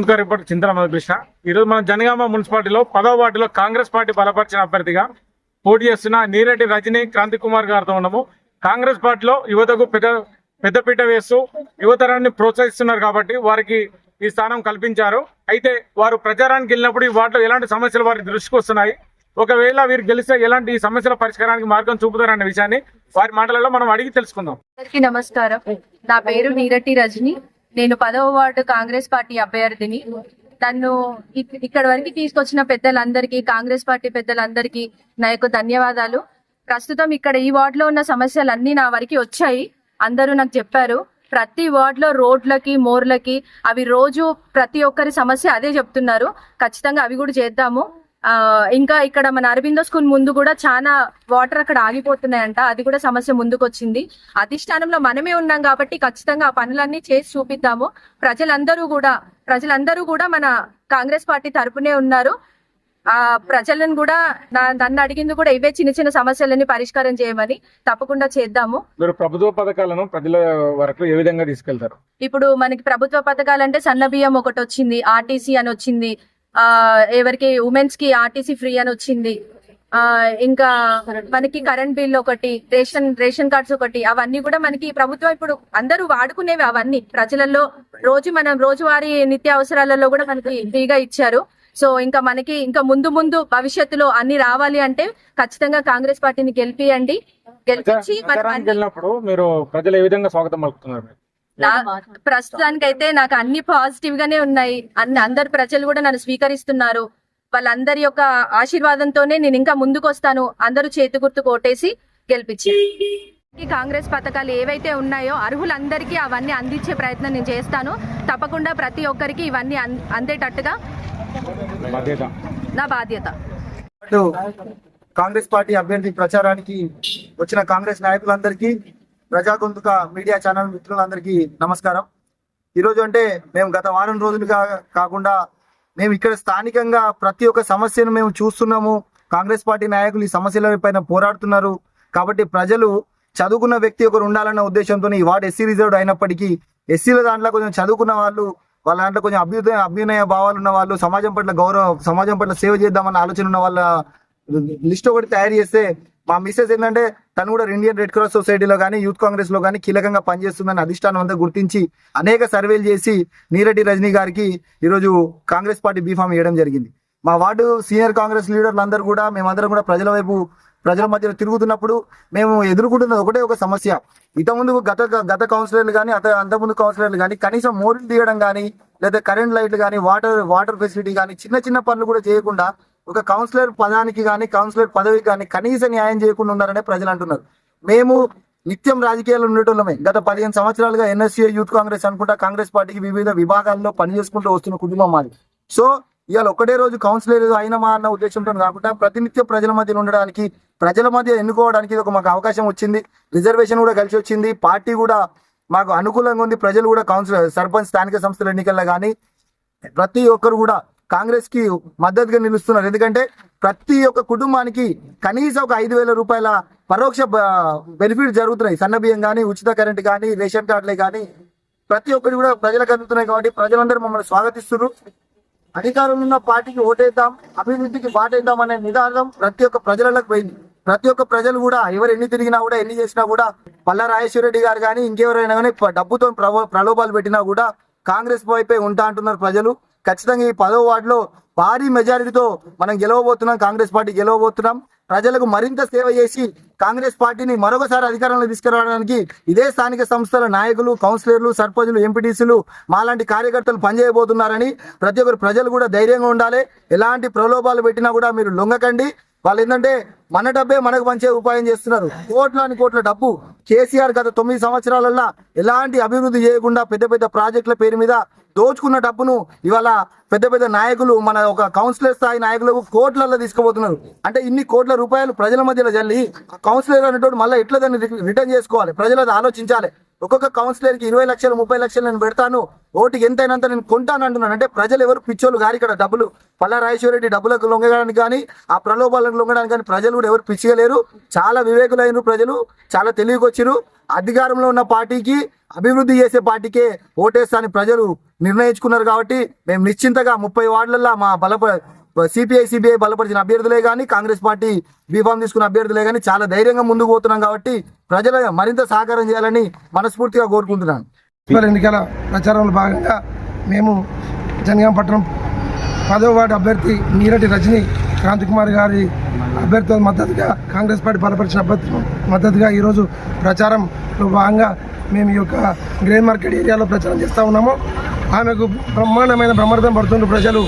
ముందుగా రిపోర్ట్ చింతల మధుకృష్ణ. ఈరోజు మన జనగామ మున్సిపాలిటీలో పదవ వార్డులో కాంగ్రెస్ పార్టీ బలపరిచిన అభ్యర్థిగా పోటీ చేస్తున్న నీరెడ్డి రజనీ క్రాంతి కుమార్ గారితో ఉన్నాము. కాంగ్రెస్ పార్టీలో యువతకు పెద్ద పెద్దపీట వేస్తూ యువతరాన్ని ప్రోత్సహిస్తున్నారు కాబట్టి వారికి ఈ స్థానం కల్పించారు. అయితే వారు ప్రచారానికి వెళ్ళినప్పుడు ఈ వార్డులో ఎలాంటి సమస్యలు వారి దృష్టికి వస్తున్నాయి? ఒకవేళ వీరు గెలిస్తే ఎలాంటి ఈ సమస్యల పరిష్కారానికి మార్గం చూపుతారనే విషయాన్ని వారి మాటలలో మనం అడిగి తెలుసుకుందాం. నమస్కారం. నా పేరు నీరటి రజని. నేను పదవ వార్డు కాంగ్రెస్ పార్టీ అభ్యర్థిని. నన్ను ఇక్కడ వరకు తీసుకొచ్చిన పెద్దలందరికీ కాంగ్రెస్ పార్టీ పెద్దలందరికీ నా యొక్క ధన్యవాదాలు. ప్రస్తుతం ఇక్కడ ఈ వార్డులో ఉన్న సమస్యలు అన్ని నా వరకు వచ్చాయి. అందరూ నాకు చెప్పారు ప్రతి వార్డులో రోడ్లకి మోర్లకి అవి రోజు ప్రతి ఒక్కరి సమస్య అదే చెప్తున్నారు. ఖచ్చితంగా అవి కూడా చేద్దాము. ఇంకా ఇక్కడ మన అరవిందో స్కూల్ ముందు కూడా చాలా వాటర్ అక్కడ ఆగిపోతున్నాయంట. అది కూడా సమస్య ముందుకు వచ్చింది అధిష్టానంలో మనమే ఉన్నాం కాబట్టి ఖచ్చితంగా ఆ పనులన్నీ చేసి చూపిద్దాము. ప్రజలందరూ కూడా ప్రజలందరూ కూడా మన కాంగ్రెస్ పార్టీ తరపునే ఉన్నారు. ఆ ప్రజలను కూడా నన్ను అడిగింది కూడా ఇవే చిన్న చిన్న సమస్యలన్నీ పరిష్కారం చేయమని తప్పకుండా చేద్దాము. మీరు ప్రభుత్వ పథకాలను ప్రజల వరకు ఏ విధంగా తీసుకెళ్తారు? ఇప్పుడు మనకి ప్రభుత్వ పథకాలంటే సన్న బియ్యం ఒకటి వచ్చింది ఆర్టీసీ అని వచ్చింది ఎవరికి ఉమెన్స్కి ఆర్టీసీ ఫ్రీ అని వచ్చింది. ఆ ఇంకా మనకి కరెంట్ బిల్ ఒకటి రేషన్ రేషన్ కార్డ్స్ ఒకటి అవన్నీ కూడా మనకి ప్రభుత్వం ఇప్పుడు అందరూ వాడుకునేవి అవన్నీ. ప్రజలలో రోజు మనం రోజువారీ నిత్య అవసరాలలో కూడా మనకి ఫ్రీగా ఇచ్చారు. సో ఇంకా మనకి ఇంకా ముందు ముందు భవిష్యత్తులో అన్ని రావాలి అంటే ఖచ్చితంగా కాంగ్రెస్ పార్టీని గెలిపియండి. గెలిపించి మీరు ప్రజలు ఏ విధంగా స్వాగతం పలుకుతున్నారు? మీరు? నా ప్రస్తుతానికైతే నాకు అన్ని పాజిటివ్ గానే ఉన్నాయి. అన్ని అందరు ప్రజలు కూడా నన్ను స్వీకరిస్తున్నారు. వాళ్ళందరి యొక్క ఆశీర్వాదంతోనే నేను ఇంకా ముందుకు వస్తాను అందరూ చేతి గుర్తు కోటేసి గెలిపించి ఈ కాంగ్రెస్ పథకాలు ఏవైతే ఉన్నాయో అర్హులందరికీ అవన్నీ అందించే ప్రయత్నం నేను చేస్తాను. తప్పకుండా ప్రతి ఒక్కరికి ఇవన్నీ అం- అందేటట్టుగా నా బాధ్యత. కాంగ్రెస్ పార్టీ అభ్యర్థి ప్రచారానికి వచ్చిన కాంగ్రెస్ నాయకులందరికీ ప్రజా గొంతుక మీడియా ఛానల్ మిత్రులందరికీ నమస్కారం. ఈరోజు అంటే మేము గత వారం రోజులుగా కాకుండా మేము ఇక్కడ స్థానికంగా ప్రతి ఒక్క సమస్యను మేము చూస్తున్నాము. కాంగ్రెస్ పార్టీ నాయకులు ఈ సమస్యల పైన పోరాడుతున్నారు. కాబట్టి ప్రజలు చదువుకున్న వ్యక్తి ఒకరు ఉండాలన్న ఉద్దేశంతో ఈ వార్డు ఎస్సీ రిజర్వ్డ్ అయినప్పటికీ ఎస్సీల దాంట్లో కొంచెం చదువుకున్న వాళ్ళు వాళ్ళ దాంట్లో కొంచెం అభ్యుదయ అభ్యునయ భావాలు ఉన్న వాళ్ళు సమాజం పట్ల గౌరవం సమాజం పట్ల సేవ చేద్దామన్న ఆలోచన ఉన్న వాళ్ళ లిస్ట్ ఒకటి తయారు చేస్తే మా మిస్సెస్ ఏంటంటే తను కూడా ఇండియన్ రెడ్ క్రాస్ సొసైటీలో కానీ యూత్ కాంగ్రెస్లో కానీ కీలకంగా పనిచేస్తుందని అధిష్టానం అంతా గుర్తించి అనేక సర్వేలు చేసి నీరెడ్డి రజనీ గారికి ఈరోజు కాంగ్రెస్ పార్టీ బీఫామ్ ఇవ్వడం జరిగింది. మా వార్డు సీనియర్ కాంగ్రెస్ లీడర్లు అందరూ కూడా మేమందరం కూడా ప్రజల వైపు ప్రజల మధ్యలో తిరుగుతున్నప్పుడు మేము ఎదుర్కొంటున్నది ఒకటే ఒక సమస్య. ఇంతకుముందు గత గత కౌన్సిలర్లు కానీ అత అంతకుముందు కౌన్సిలర్లు కానీ కనీసం మోరీలు తీయడం కానీ లేదా కరెంట్ లైట్లు కానీ వాటర్ వాటర్ ఫెసిలిటీ కానీ చిన్న చిన్న పనులు కూడా చేయకుండా ఒక కౌన్సిలర్ పదానికి కానీ కౌన్సిలర్ పదవికి కానీ కనీస న్యాయం చేయకుండా ఉన్నారనే ప్రజలు అంటున్నారు. మేము నిత్యం రాజకీయాలు ఉండేటోళ్ళమే. గత పదిహేను సంవత్సరాలుగా ఎన్ఎస్సీ యూత్ కాంగ్రెస్ అనుకుంటా కాంగ్రెస్ పార్టీకి వివిధ విభాగాల్లో పనిచేసుకుంటూ వస్తున్న కుటుంబం మాది. సో ఇవాళ ఒకటే రోజు కౌన్సిలర్ అయినమా అన్న ఉద్దేశంతో కాకుండా ప్రతినిత్యం ప్రజల మధ్య ఉండడానికి ప్రజల మధ్య ఎన్నుకోవడానికి ఇది ఒక మాకు అవకాశం వచ్చింది. రిజర్వేషన్ కూడా కలిసి వచ్చింది. పార్టీ కూడా మాకు అనుకూలంగా ఉంది. ప్రజలు కూడా కౌన్సిలర్ సర్పంచ్ స్థానిక సంస్థల ఎన్నికల్లో కానీ ప్రతి ఒక్కరు కూడా కాంగ్రెస్కి మద్దతుగా నిలుస్తున్నారు. ఎందుకంటే ప్రతి ఒక్క కుటుంబానికి కనీసం ఒక ఐదు వేల రూపాయల పరోక్ష బెనిఫిట్ జరుగుతున్నాయి. సన్న బియ్యం కానీ ఉచిత కరెంట్ కానీ రేషన్ కార్డులే కానీ ప్రతి ఒక్కటి కూడా ప్రజలకు అందుతున్నాయి కాబట్టి ప్రజలందరూ మమ్మల్ని స్వాగతిస్తున్నారు. అధికారంలో ఉన్న పార్టీకి ఓటేద్దాం అభివృద్ధికి బాటేద్దాం అనే నిదానం ప్రతి ఒక్క ప్రజలకు పోయింది. ప్రతి ఒక్క ప్రజలు కూడా ఎవరు ఎన్ని తిరిగినా కూడా ఎన్ని చేసినా కూడా పల్లా రాజేశ్వర రెడ్డి గారు కానీ ఇంకెవరైనా కానీ డబ్బుతో ప్రలోభాలు పెట్టినా కూడా కాంగ్రెస్ వైపే ఉంటా అంటున్నారు ప్రజలు. ఖచ్చితంగా ఈ పదో వార్డులో భారీ మెజారిటీతో మనం గెలవబోతున్నాం కాంగ్రెస్ పార్టీ గెలవబోతున్నాం. ప్రజలకు మరింత సేవ చేసి కాంగ్రెస్ పార్టీని మరొకసారి అధికారంలో తీసుకురావడానికి ఇదే స్థానిక సంస్థల నాయకులు కౌన్సిలర్లు సర్పంచులు ఎంపీటీసీలు మాలాంటి కార్యకర్తలు పనిచేయబోతున్నారని ప్రతి ఒక్కరు ప్రజలు కూడా ధైర్యంగా ఉండాలి. ఎలాంటి ప్రలోభాలు పెట్టినా కూడా మీరు లొంగకండి. వాళ్ళు ఏంటంటే మన డబ్బే మనకు పంచే ఉపాయం చేస్తున్నారు. కోట్లాని కోట్ల డబ్బు కేసీఆర్ గత తొమ్మిది సంవత్సరాలల్లో ఎలాంటి అభివృద్ధి చేయకుండా పెద్ద పెద్ద ప్రాజెక్టుల పేరు మీద దోచుకున్న డబ్బును ఇవాళ పెద్ద పెద్ద నాయకులు మన ఒక కౌన్సిలర్ స్థాయి నాయకులకు కోట్లలో తీసుకుపోతున్నారు. అంటే ఇన్ని కోట్ల రూపాయలు ప్రజల మధ్యలో చల్లి కౌన్సిలర్ అనేటోడు మళ్ళీ ఎట్లా దాన్ని రిటర్న్ చేసుకోవాలి? ప్రజలు ఆలోచించాలి. ఒక్కొక్క కౌన్సిలర్కి ఇరవై లక్షలు ముప్పై లక్షలు నేను పెడతాను. ఓటుకి ఎంతైనంత నేను కొంటాను అంటున్నాను. అంటే ప్రజలు ఎవరు పిచ్చోళ్ళు గారు ఇక్కడ డబ్బులు. పల్లా రాజేశ్వరరెడ్డి డబ్బులకు లొంగడానికి కానీ ఆ ప్రలోభాలకు లొంగడానికి కానీ ప్రజలు కూడా ఎవరు పిచ్చిగలేరు. చాలా వివేకులైన ప్రజలు. చాలా తెలివికొచ్చిరు అధికారంలో ఉన్న పార్టీకి అభివృద్ధి చేసే పార్టీకే ఓటేస్తాని ప్రజలు నిర్ణయించుకున్నారు కాబట్టి మేము నిశ్చింతగా ముప్పై వార్డులలో మా బలప సిపిఐ సిబిఐ బలపరిచిన అభ్యర్థులే కానీ కాంగ్రెస్ పార్టీ బీఫామ్ తీసుకున్న అభ్యర్థులే కానీ చాలా ధైర్యంగా ముందుకు పోతున్నాం కాబట్టి ప్రజల మరింత సహకారం చేయాలని మనస్ఫూర్తిగా కోరుకుంటున్నాను. ఎన్నికల ప్రచారంలో భాగంగా మేము జనగాం పట్టణం పదవ వార్డు అభ్యర్థి నీరటి రజని క్రాంతి కుమార్ గారి అభ్యర్థుల మద్దతుగా కాంగ్రెస్ పార్టీ బలపరిచిన అభ్యర్థులు మద్దతుగా ఈరోజు ప్రచారంలో భాగంగా మేము ఈ యొక్క గ్రే మార్కెట్ ఏరియాలో ప్రచారం చేస్తూ ఉన్నాము. ఆమెకు బ్రహ్మాండమైన బ్రహ్మార్థం పడుతుండ్రు ప్రజలు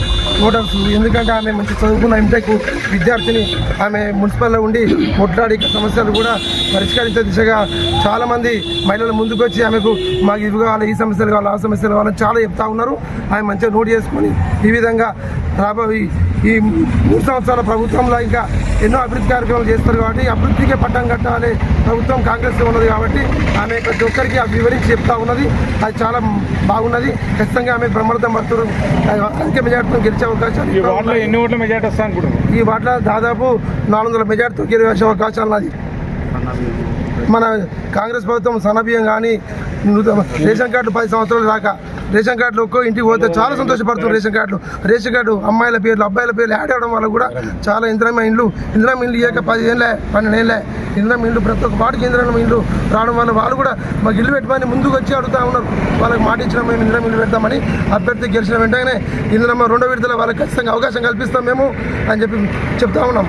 ఓటర్స్. ఎందుకంటే ఆమె మంచి చదువుకున్న ఎంటెక్ విద్యార్థిని ఆమె మున్సిపల్లో ఉండి కొట్లాడి సమస్యలు కూడా పరిష్కరించే దిశగా చాలామంది మహిళలు ముందుకు వచ్చి ఆమెకు మాకు ఇవి కావాలి ఈ సమస్యలు కావాలి ఆ సమస్యలు కావాలని చాలా చెప్తా ఉన్నారు. ఆమె మంచిగా నోట్ చేసుకొని ఈ విధంగా రాబోయే ఈ మూడు సంవత్సరాల ప్రభుత్వంలో ఇంకా ఎన్నో అభివృద్ధి కార్యక్రమాలు చేస్తారు కాబట్టి అభివృద్ధికే పట్టం కట్టాలి ప్రభుత్వం కాంగ్రెస్ ఉన్నది కాబట్టి ఆమె ప్రతి ఒక్కరికి వివరించి చెప్తా ఉన్నది. అది చాలా బాగున్నది. ఖచ్చితంగా ఆమె బ్రహ్మాండం పడుతున్నారు అధిక మెజార్టీతో గెలిచే అవకాశాలు ఈ ఎక్కువ వార్డులో ఉన్నాయి. ఎన్ని ఓట్ల మెజార్టీ వస్తా అనుకుంటున్నారు? ఈ వాటిలో దాదాపు నాలుగు వందల మెజార్టీతో గెలిచే అవకాశాలు ఉన్నది మన కాంగ్రెస్ ప్రభుత్వం సన్నబియ్యం కానీ రేషన్ కార్డు పది సంవత్సరాలు దాకా రేషన్ కార్డులు ఒక్కో ఇంటికి పోతే చాలా సంతోషపడుతుంది రేషన్ కార్డులు. రేషన్ కార్డు అమ్మాయిల పేర్లు అబ్బాయిల పేర్లు యాడ్ అవ్వడం వల్ల కూడా చాలా ఇంద్రమ ఇండ్లు ఇంద్రమ ఇండ్లు ఇయ్యాక పది ఏళ్ళే పన్నెండు ఏళ్ళే ఇంద్రమ ఇండ్లు ప్రతి ఒక్క వాటికి ఇంద్రమ ఇండ్లు రావడం వల్ల వాళ్ళు కూడా మాకు ఇల్లు పెట్టమని ముందుకు వచ్చి అడుగుతా ఉన్నారు. వాళ్ళకి మాట ఇచ్చిన మేము ఇంద్రమ ఇల్లు పెడతామని అభ్యర్థి గెలిచిన వెంటనే ఇంద్రమ రెండో విడతల వాళ్ళకి ఖచ్చితంగా అవకాశం కల్పిస్తాం మేము అని చెప్పి చెప్తా ఉన్నాం.